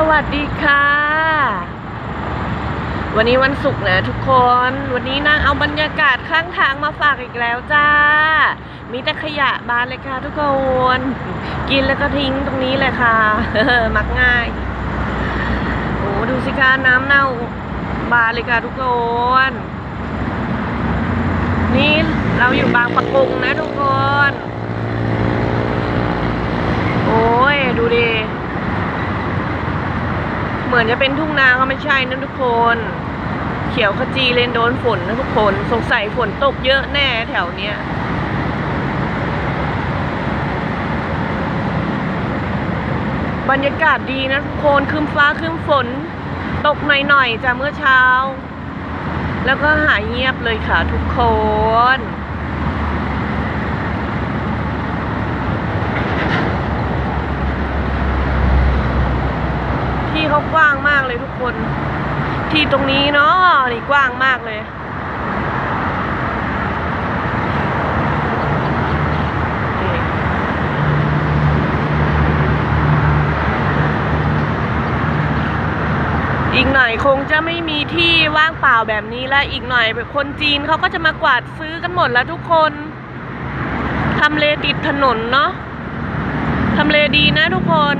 สวัสดีค่ะ วันนี้วันศุกร์นะทุกคน วันนี้นางเอาบรรยากาศข้างทางมาฝากอีกแล้วจ้า มีแต่ขยะบานเลยค่ะทุกคน กินแล้วก็ทิ้งตรงนี้เลยค่ะมักง่ายโอ้ดูสิคะน้ำเน่าบานเลยค่ะทุกคน นี่เราอยู่บางปะกงนะทุกคน โอ้ยดูดิ เหมือนจะเป็นทุ่งนาก็ไม่ใช่นะทุกคน เขียวขจีเลนโดนฝนนะทุกคน สงสัยฝนตกเยอะแน่แถวเนี้ยบรรยากาศดีนะทุกคนคืมฟ้าคืมฝน ตกหน่อยๆจากเมื่อเช้า แล้วก็หายเงียบเลยค่ะทุกคน เขากว้างมากเลยทุกคน ที่ตรงนี้เนาะนี่กว้างมากเลย อีกหน่อยคงจะไม่มีที่ว่างเปล่าแบบนี้แล้วอีกหน่อยคนจีนเขาก็จะมากวาดซื้อกันหมดแล้วทุกคนทำเลติดถนนเนาะทำเลดีนะทุกคน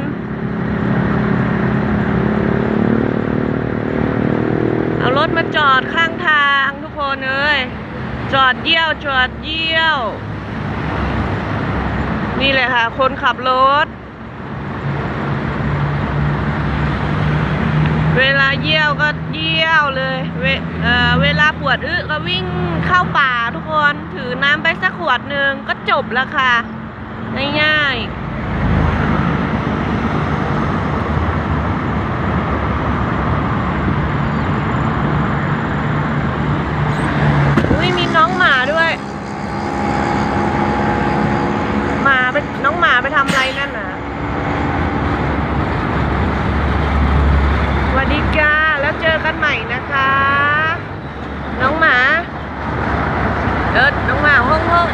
เอาร ถมาจอดข้างทางทุกคนเอ้ยจอดเยี่ยวจอดเยี่ยว นี่แหละค่ะ คนขับรถ เวลาเยี่ยวก็เยี่ยวเลย เวเอ่อเวลาปวดอึก็วิ่งเข้าป่าทุกคน ถือน้ำไปสักขวดหนึ่งก็จบแล้วค่ะ ง่ายๆ ทำไรนั่นนะสวัสดีจ้าแล้วเจอกันใหม่นะคะ น้องหมา เดินน้องหมาห้องห้อง